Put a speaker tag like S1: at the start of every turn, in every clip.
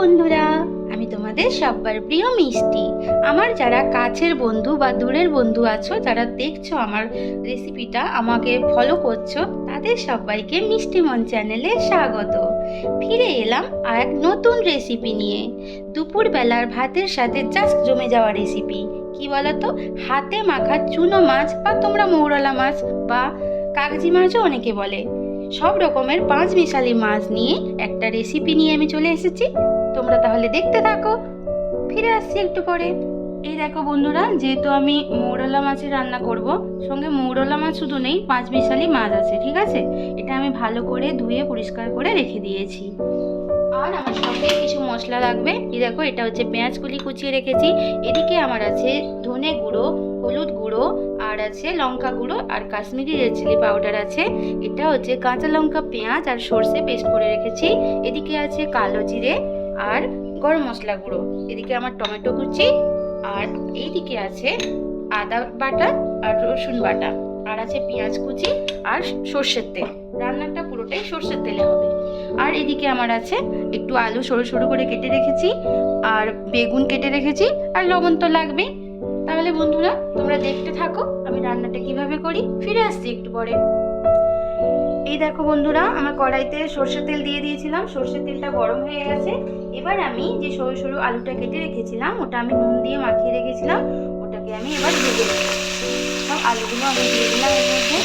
S1: বন্ধুরা, আমি তোমাদের সব্বার প্রিয় মিষ্টি। আমার যারা কাছের বন্ধু বা দূরের বন্ধু আছো যারা দেখছ আমার রেসিপিটা আমাকে ফলো করছ, তাদের সবাইকে মিষ্টি মন চ্যানেলে স্বাগত। ফিরে এলাম আর এক নতুন রেসিপি নিয়ে। দুপুরবেলার ভাতের সাথে জাস্ট জমে যাওয়া রেসিপি কি বলতো? হাতে মাখা চুনো মাছ বা তোমরা মৌরলা মাছ বা কাগজি মাছও অনেকে বলে। সব রকমের পাঁচ মিশালি মাছ নিয়ে একটা রেসিপি নিয়ে আমি চলে এসেছি। তোমরা তাহলে দেখতে থাকো। ফিরে আসছি একটু পরে। এই দেখো বন্ধুরা, যেহেতু আমি মৌরলা মাছের রান্না করব, সঙ্গে মৌরলা মাছ শুধু নেই, পাঁচ মিশালি মাছ আছে, ঠিক আছে? এটা আমি ভালো করে ধুয়ে পরিষ্কার করে রেখে দিয়েছি। আর আমার সঙ্গে কিছু মশলা লাগবে। এই দেখো, এটা হচ্ছে পেঁয়াজ কুলি কুচিয়ে রেখেছি। এদিকে আমার আছে ধনে গুঁড়ো, হলুদ গুঁড়ো, আর আছে লঙ্কা গুঁড়ো, আর কাশ্মীরি রেড চিলি পাউডার আছে। এটা হচ্ছে কাঁচা লঙ্কা পেঁয়াজ আর সর্ষে পেস্ট করে রেখেছি। এদিকে আছে কালো জিরে আর গরম মশলা গুঁড়ো। এদিকে আমার টমেটো কুচি আর এইদিকে আছে আদা বাটা আর রসুন বাটা। আর আছে পেঁয়াজ কুচি আর সর্ষের তেল। রান্নাটা পুরোটাই সর্ষের তেলে হবে। আর এদিকে আমার আছে একটু আলু সরু সরু করে কেটে রেখেছি আর বেগুন কেটে রেখেছি আর লবণ তো লাগবেই। তাহলে বন্ধুরা, তোমরা দেখতে থাকো আমি রান্নাটা কীভাবে করি। ফিরে আসছি একটু পরে। এই দেখো বন্ধুরা, আমার কড়াইতে সর্ষের তেল দিয়ে দিয়েছিলাম, সর্ষের তেলটা গরম হয়ে গেছে। এবার আমি যে সরু সরু আলুটা কেটে রেখেছিলাম, ওটা আমি নুন দিয়ে মাখিয়ে রেখেছিলাম, ওটাকে আমি এবার ভেজে সব আলুগুলো আমি দিয়ে দিলাম এর মধ্যে।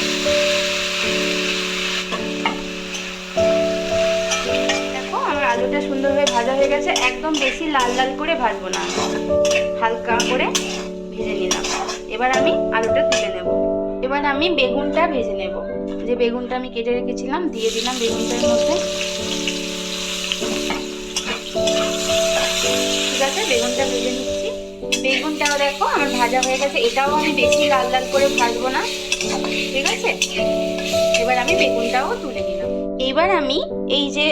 S1: দেখো, আমার আলুটা সুন্দরভাবে ভাজা হয়ে গেছে, একদম বেশি লাল লাল করে ভাজবো না। হালকা করে ভেজে নিলাম। এবার আমি আলুটা তুলে নেব। এবার আমি বেগুনটা ভেজে নেব। যে বেগুনটা আমি কেটে রেখেছিলাম, দিয়ে দিলাম বেগুনটার মধ্যে। ঠিক আছে, বেগুনটা ভেজে নিচ্ছি। বেগুনটাও দেখো, আমার ভাজা হয়ে গেছে। এটাও আমি বেশি লাল লাল করে ভাজবো না। ঠিক আছে? এবার আমি বেগুনটাও তুলে নিলাম। এবার আমি এই যে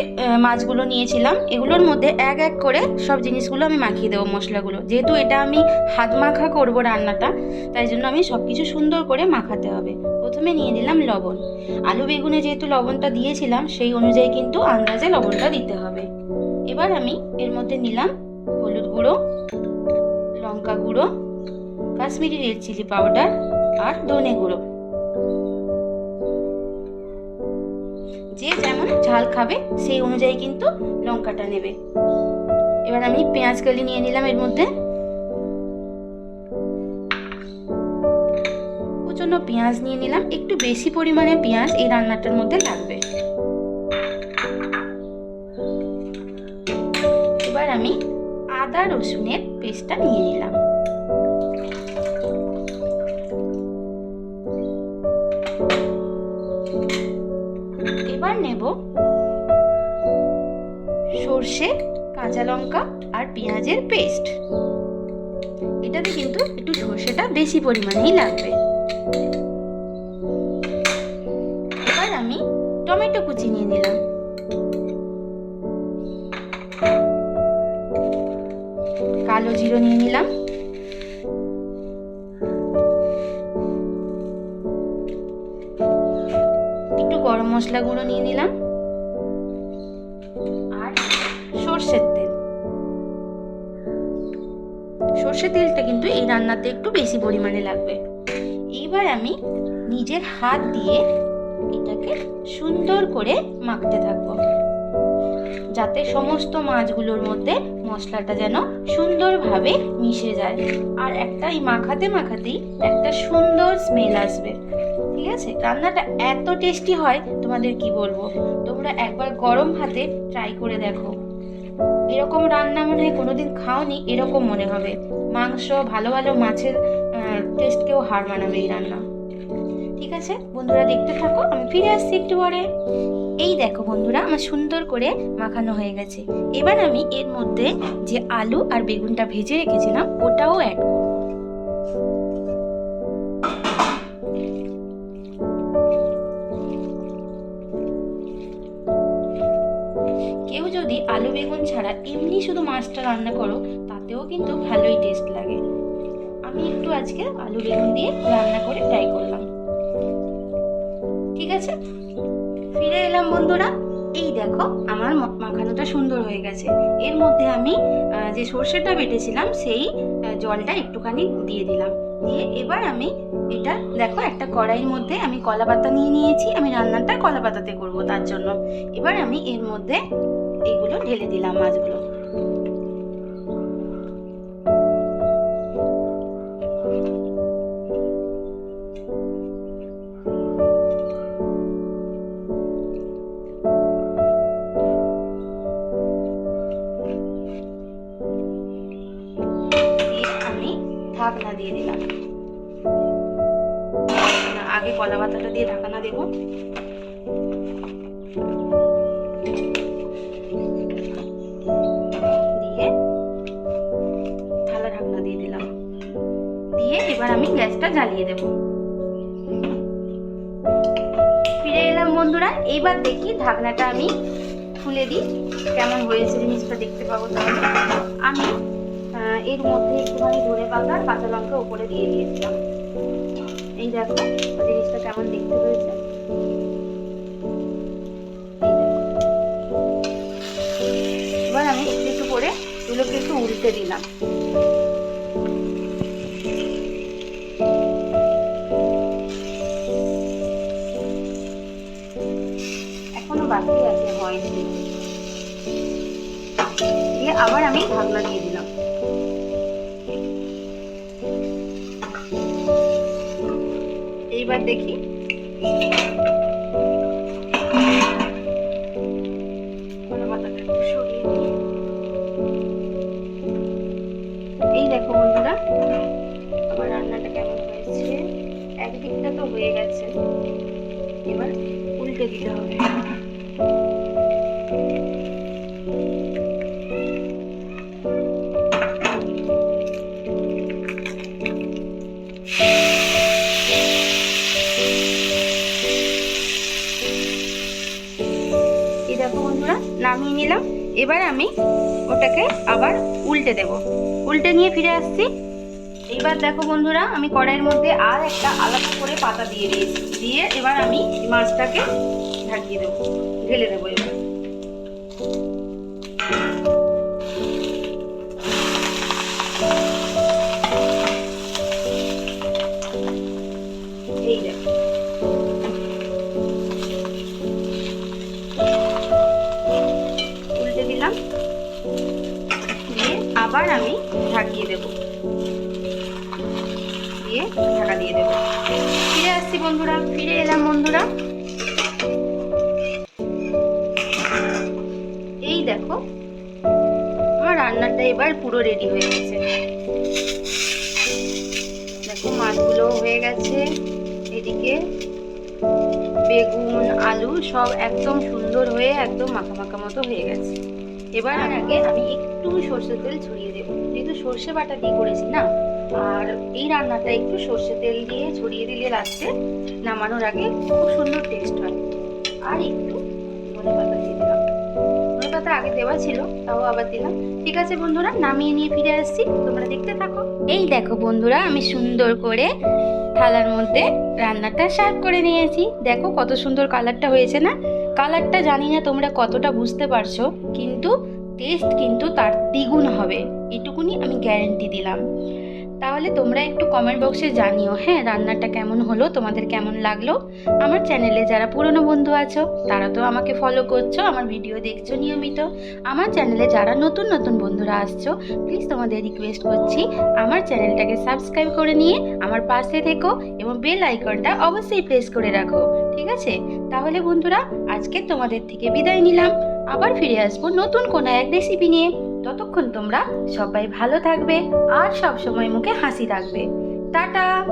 S1: মাছগুলো নিয়েছিলাম, এগুলোর মধ্যে এক এক করে সব জিনিসগুলো আমি মাখিয়ে দেবো মশলাগুলো। যেহেতু এটা আমি হাত মাখা করব রান্নাটা, তাই জন্য আমি সব কিছু সুন্দর করে মাখাতে হবে। প্রথমে নিয়ে নিলাম লবণ। আলু বেগুনে যেহেতু লবণটা দিয়েছিলাম, সেই অনুযায়ী কিন্তু আন্দাজে লবণটা দিতে হবে। এবার আমি এর মধ্যে নিলাম হলুদ গুঁড়ো, লঙ্কা গুঁড়ো, কাশ্মীরি রেড চিলি পাউডার আর ধনে গুঁড়ো। যে যেমন ঝাল খাবে, সেই অনুযায়ী কিন্তু লঙ্কাটা নেবে। এবার আমি পেঁয়াজ কালি নিয়ে নিলাম এর মধ্যে। প্রচণ্ড পেঁয়াজ নিয়ে নিলাম। একটু বেশি পরিমাণে পেঁয়াজ এই রান্নাটার মধ্যে লাগবে। এবার আমি আদা রসুনের পেস্টটা নিয়ে নিলাম। এবার নেব সর্ষে, কাঁচা লঙ্কা আর পেঁয়াজের পেস্ট। এটাতে কিন্তু একটু সর্ষেটা বেশি পরিমাণেই লাগবে। এবার আমি টমেটো কুচি নিয়ে নিলাম। কালো জিরো নিয়ে নিলাম। একটু গরম মশলা গুঁড়ো নিয়ে নিলাম। আর সর্ষের তেল। সর্ষের তেলটা কিন্তু এই রান্নাতে একটু বেশি পরিমাণে লাগবে। এইবার আমি নিজের হাত দিয়ে এটাকে সুন্দর করে মাখতে থাকব। যাতে সমস্ত মাছগুলোর মধ্যে মশলাটা যেন সুন্দরভাবে মিশে যায়। আর একটা এই মাখাতে মাখাতেই একটা সুন্দর স্মেল আসবে। ঠিক আছে? রান্নাটা এত টেস্টি হয়, তোমাদের কি বলব? তোমরা একবার গরম হাতে ট্রাই করে দেখো। এরকম রান্না মনে হয় কোনোদিন খাওনি, এরকম মনে হবে। মাংস, ভালো ভালো মাছের টেস্টকেও হার মানাবে এই রান্না। ঠিক আছে? বন্ধুরা দেখতে থাকো, আমি ফিরে আসছি একটু পরে। এই দেখো বন্ধুরা, আমার সুন্দর করে মাখানো হয়ে গেছে। এবার আমি এর মধ্যে যে আলু আর বেগুনটা ভেজে রেখেছিলাম, ওটাও অ্যাড কেউ যদি আলু, বেগুন ছাড়া এমনি শুধু মাছটা রান্না করো, তাতেও কিন্তু ভালোই টেস্ট লাগে। আমি একটু আজকে আলু বেগুন দিয়ে রান্না করে ট্রাই করলাম। ঠিক আছে? ফিরে এলাম বন্ধুরা। এই দেখো, আমার মাখানোটা সুন্দর হয়ে গেছে। এর মধ্যে আমি যে সর্ষেটা বেটেছিলাম, সেই জলটা একটুখানি দিয়ে দিলাম। দিয়ে এবার আমি এটা, দেখো, একটা কড়াইয়ের মধ্যে আমি কলা পাতা নিয়ে নিয়েছি। আমি রান্নাটা কলা পাতাতে করব, তার জন্য। এবার আমি এর মধ্যে এগুলো ঢেলে দিলাম মাছগুলো। ঢাকনা দিয়ে দিলাম। আগে কলা পাতাটা দিয়ে ঢাকনা দেবো। দিয়ে থালা ঢাকনা দিয়ে দিলাম। দিয়ে এবার আমি গ্যাসটা জ্বালিয়ে দেব। ফিরে এলাম বন্ধুরা, এইবার দেখি ঢাকনাটা আমি খুলে দিই। কেমন হয়েছে জিনিসটা দেখতে পাবো তাহলে। আমি এর মধ্যে একটুখানি ধরে পাতা আর কাঁচা লঙ্কা উপরে দিয়ে দিয়েছিলাম। এই দেখো জিনিসটা কেমন দেখতে হয়েছে। এবার আমি একটু একটু করে এগুলোকে একটু উল্টে দিলাম। এখনও বাকি আছে, হয়নি। দিয়ে আবার আমি ঢাকনা দিয়ে দিলাম। এইবার দেখি। এই দেখো বন্ধুরা, আমার রান্নাটা কেমন হয়েছে? একদিকটা তো হয়ে গেছে। এবার উল্টে দিতে হবে। এবার আমি ওটাকে আবার উল্টে দেব। উল্টে নিয়ে ফিরে আসছি। এবার দেখো বন্ধুরা, আমি কড়াইয়ের মধ্যে আর একটা আলাদা করে পাতা দিয়ে দিয়েছি। দিয়ে এবার আমি মাছটাকে ঢাকিয়ে দেবো, ঢেলে দেবো এবার। বন্ধুরা। এই দেখো আমার রান্নাটা এবার পুরো রেডি হয়ে গেছে। দেখো মাছগুলো হয়ে গেছে। এদিকে বেগুন, আলু সব একদম সুন্দর হয়ে একদম মাখা মাখা মতো হয়ে গেছে। এবার আর আগে আমি একটু সর্ষে তেল ছড়িয়ে দেবো। যেহেতু সর্ষে বাটা দিয়ে করেছি না, আর এই রান্নাটা একটু সর্ষে তেল দিয়ে ছড়িয়ে দিলে লাস্টে নামানোর আগে খুব সুন্দর টেস্ট হয়। আর একটু ধনে পাতা দিয়ে দিলাম। ধনে পাতা আগে দেওয়া ছিল, তাও আবার দিলাম। ঠিক আছে বন্ধুরা, নামিয়ে নিয়ে ফিরে আসছি। তোমরা দেখতে থাকো। এই দেখো বন্ধুরা, আমি সুন্দর করে থালার মধ্যে রান্নাটা সার্ভ করে নিয়েছি। দেখো কত সুন্দর কালারটা হয়েছে না? কালারটা জানি না তোমরা কতটা বুঝতে পারছ, কিন্তু টেস্ট কিন্তু তার দ্বিগুণ হবে। এটুকুনি আমি গ্যারেন্টি দিলাম। তাহলে তোমরা একটু কমেন্ট বক্সে জানিও হ্যাঁ রান্নাটা কেমন হলো, তোমাদের কেমন লাগল? আমার চ্যানেলে যারা পুরনো বন্ধু আছো, তারা তো আমাকে ফলো করছ, আমার ভিডিও দেখছ নিয়মিত। আমার চ্যানেলে যারা নতুন নতুন বন্ধুরা আসছো প্লিজ তোমাদের রিকোয়েস্ট করছি, আমার চ্যানেলটাকে সাবস্ক্রাইব করে নিয়ে আমার পাশে থেকো এবং বেল আইকনটা অবশ্যই প্রেস করে রাখো। ঠিক আছে? তাহলে বন্ধুরা, আজকে তোমাদের থেকে বিদায় নিলাম। আবার ফিরে আসব নতুন কোনো এক রেসিপি নিয়ে। ততক্ষণ তোমরা সবাই ভালো থাকবে আর সব সময় মুখে হাসি রাখবে। টাটা!